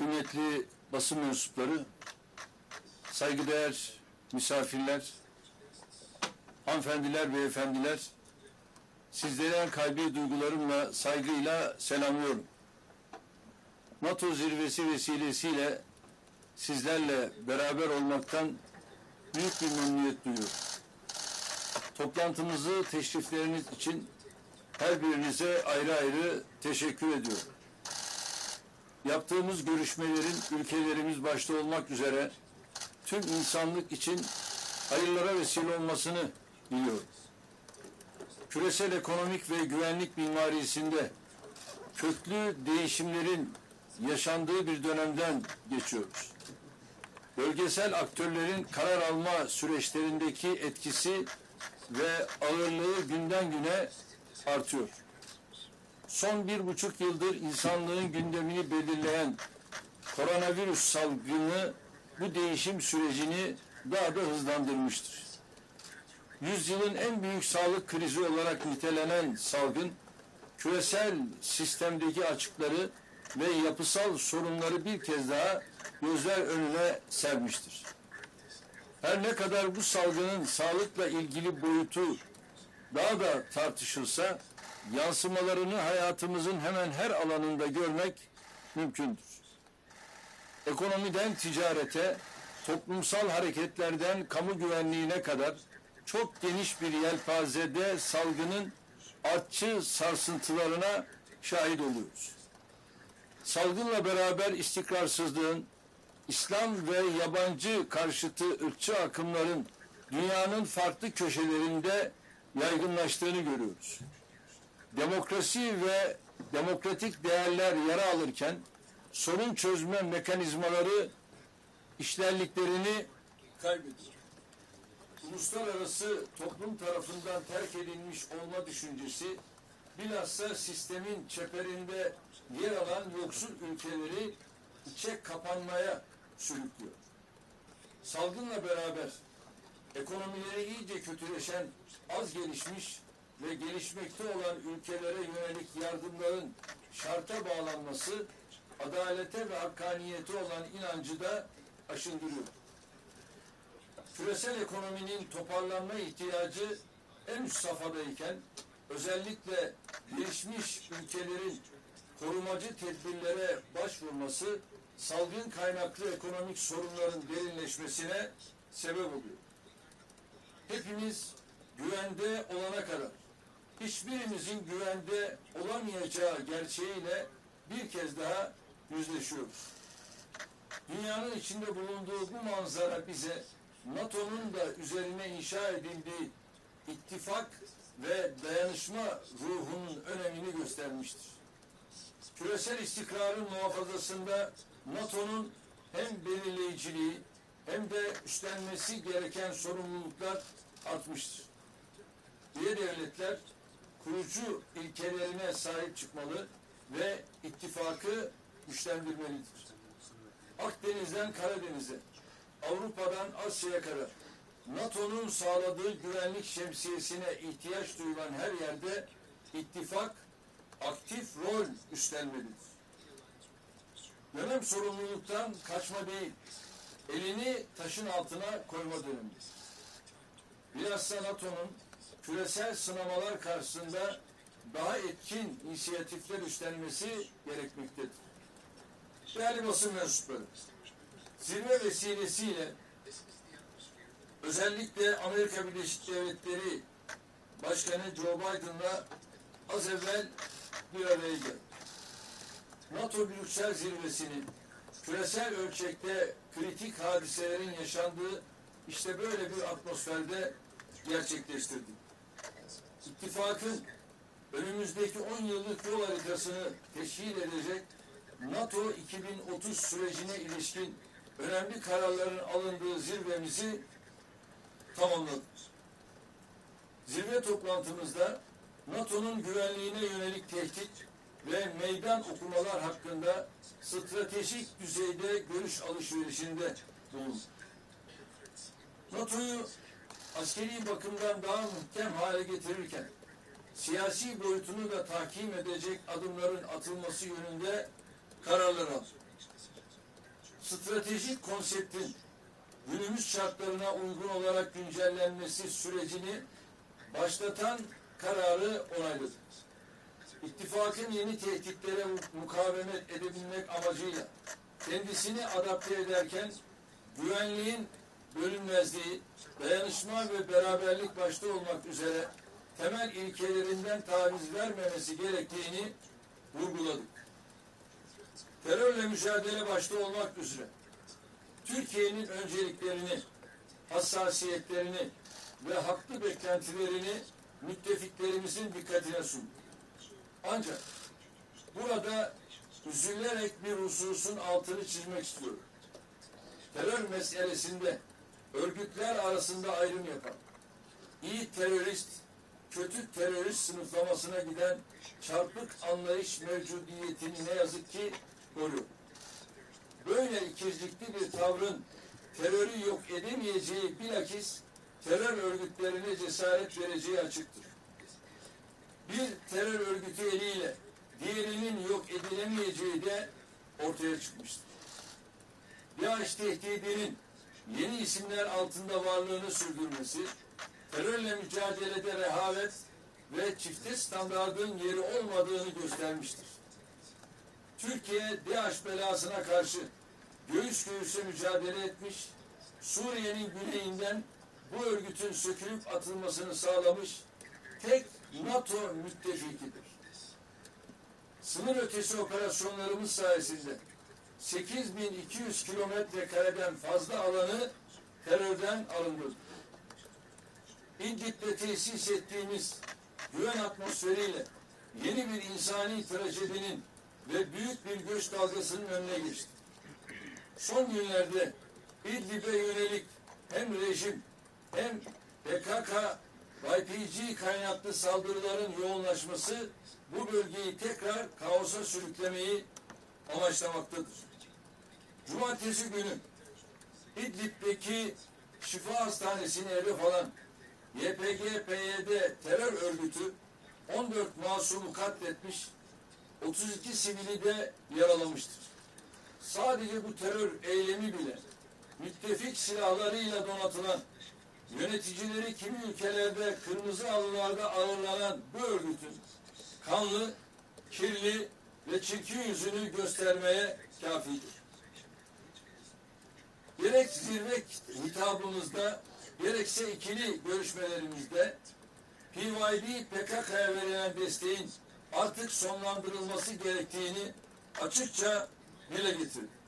kıymetli basın mensupları, saygıdeğer misafirler, hanımefendiler, beyefendiler, sizleri en kalbi duygularımla, saygıyla selamlıyorum. NATO zirvesi vesilesiyle sizlerle beraber olmaktan büyük bir memnuniyet duyuyorum. Toplantımızı teşrifleriniz için her birinize ayrı ayrı teşekkür ediyorum. Yaptığımız görüşmelerin ülkelerimiz başta olmak üzere tüm insanlık için hayırlara vesile olmasını diliyorum. Küresel ekonomik ve güvenlik mimarisinde köklü değişimlerin yaşandığı bir dönemden geçiyoruz. Bölgesel aktörlerin karar alma süreçlerindeki etkisi ve ağırlığı günden güne artıyor. Son bir buçuk yıldır insanlığın gündemini belirleyen koronavirüs salgını bu değişim sürecini daha da hızlandırmıştır. Yüzyılın en büyük sağlık krizi olarak nitelenen salgın, küresel sistemdeki açıkları ve yapısal sorunları bir kez daha gözler önüne sermiştir. Her ne kadar bu salgının sağlıkla ilgili boyutu daha da tartışılsa, yansımalarını hayatımızın hemen her alanında görmek mümkündür. Ekonomiden ticarete, toplumsal hareketlerden kamu güvenliğine kadar çok geniş bir yelpazede salgının artçı sarsıntılarına şahit oluyoruz. Salgınla beraber istikrarsızlığın, İslam ve yabancı karşıtı ırkçı akımların dünyanın farklı köşelerinde yaygınlaştığını görüyoruz. Demokrasi ve demokratik değerler yara alırken sorun çözme mekanizmaları işlerliklerini kaybediyor. Uluslararası toplum tarafından terk edilmiş olma düşüncesi bilhassa sistemin çeperinde yer alan yoksul ülkeleri içe kapanmaya sürüklüyor. Salgınla beraber ekonomileri iyice kötüleşen az gelişmiş ve gelişmekte olan ülkelere yönelik yardımların şarta bağlanması adalete ve hakkaniyete olan inancı da aşındırıyor. Küresel ekonominin toparlanma ihtiyacı en üst safhadayken özellikle gelişmiş ülkelerin korumacı tedbirlere başvurması salgın kaynaklı ekonomik sorunların derinleşmesine sebep oluyor. Hepimiz güvende olana kadar hiçbirimizin güvende olamayacağı gerçeğiyle bir kez daha yüzleşiyoruz. Dünyanın içinde bulunduğu bu manzara bize NATO'nun da üzerine inşa edildiği ittifak ve dayanışma ruhunun önemini göstermiştir. Küresel istikrarın muhafazasında NATO'nun hem belirleyiciliği hem de üstlenmesi gereken sorumluluklar artmıştır. Üye devletler kurucu ilkelerine sahip çıkmalı ve ittifakı güçlendirmelidir. Akdeniz'den Karadeniz'e, Avrupa'dan Asya'ya kadar NATO'nun sağladığı güvenlik şemsiyesine ihtiyaç duyulan her yerde ittifak aktif rol üstlenmelidir. Dönem sorumluluktan kaçma değil, elini taşın altına koyma dönemidir. Bilhassa NATO'nun küresel sınamalar karşısında daha etkin inisiyatifler üstlenmesi gerekmektedir. Değerli basın mensupları, zirve vesilesiyle özellikle Amerika Birleşik Devletleri Başkanı Joe Biden'la az evvel bir araya geldi. NATO Brüksel zirvesini küresel ölçekte kritik hadiselerin yaşandığı işte böyle bir atmosferde gerçekleştirdi. İttifakın önümüzdeki 10 yıllık yol haritasını teşkil edecek NATO 2030 sürecine ilişkin önemli kararların alındığı zirvemizi tamamladık. Zirve toplantımızda NATO'nun güvenliğine yönelik tehdit ve meydan okumalar hakkında stratejik düzeyde görüş alışverişinde bulunduk. NATO'yu askeri bakımdan daha muhkem hale getirirken siyasi boyutunu da takip edecek adımların atılması yönünde kararlar aldı. stratejik konseptin günümüz şartlarına uygun olarak güncellenmesi sürecini başlatan kararı onayladı. İttifakın yeni tehditlere mukavemet edebilmek amacıyla kendisini adapte ederken güvenliğin bölünmezliği, dayanışma ve beraberlik başta olmak üzere temel ilkelerinden taviz vermemesi gerektiğini vurguladık. Terörle mücadele başta olmak üzere Türkiye'nin önceliklerini, hassasiyetlerini ve haklı beklentilerini müttefiklerimizin dikkatine sunduk. Ancak burada üzülerek bir hususun altını çizmek istiyorum. Terör meselesinde örgütler arasında ayrım yapan, iyi terörist, kötü terörist sınıflamasına giden çarpık anlayış mevcudiyetini ne yazık ki koruyor. Böyle ikircikli bir tavrın terörü yok edemeyeceği bilakis terör örgütlerine cesaret vereceği açıktır. Bir terör örgütü eliyle diğerinin yok edilemeyeceği de ortaya çıkmıştır. DAEŞ tehdidinin yeni isimler altında varlığını sürdürmesi, terörle mücadelede rehavet ve çifte standardın yeri olmadığını göstermiştir. Türkiye DAEŞ belasına karşı göğüs göğüse mücadele etmiş, Suriye'nin güneyinden bu örgütün sökülüp atılmasını sağlamış tek NATO müttefikidir. Sınır ötesi operasyonlarımız sayesinde 8200 kilometre kareden fazla alanı terörden arındırdık. İdlib'de tesis ettiğimiz güven atmosferiyle yeni bir insani trajedinin ve büyük bir göç dalgasının önüne geçti. Son günlerde İdlib'e yönelik hem rejim hem PKK, YPG kaynaklı saldırıların yoğunlaşması bu bölgeyi tekrar kaosa sürüklemeyi amaçlamaktadır. Cumartesi günü İdlib'deki Şifa Hastanesi'ni hedef alan YPG-PYD terör örgütü 14 masumu katletmiş, 32 sivili de yaralamıştır. Sadece bu terör eylemi bile müttefik silahlarıyla donatılan, yöneticileri kimi ülkelerde kırmızı halılarda ağırlanan bu örgütün kanlı, kirli ve çirkin yüzünü göstermeye kafidir. Gerek zirve hitabımızda, gerekse ikili görüşmelerimizde PYD PKK'ya verilen desteğin artık sonlandırılması gerektiğini açıkça dile getirdik.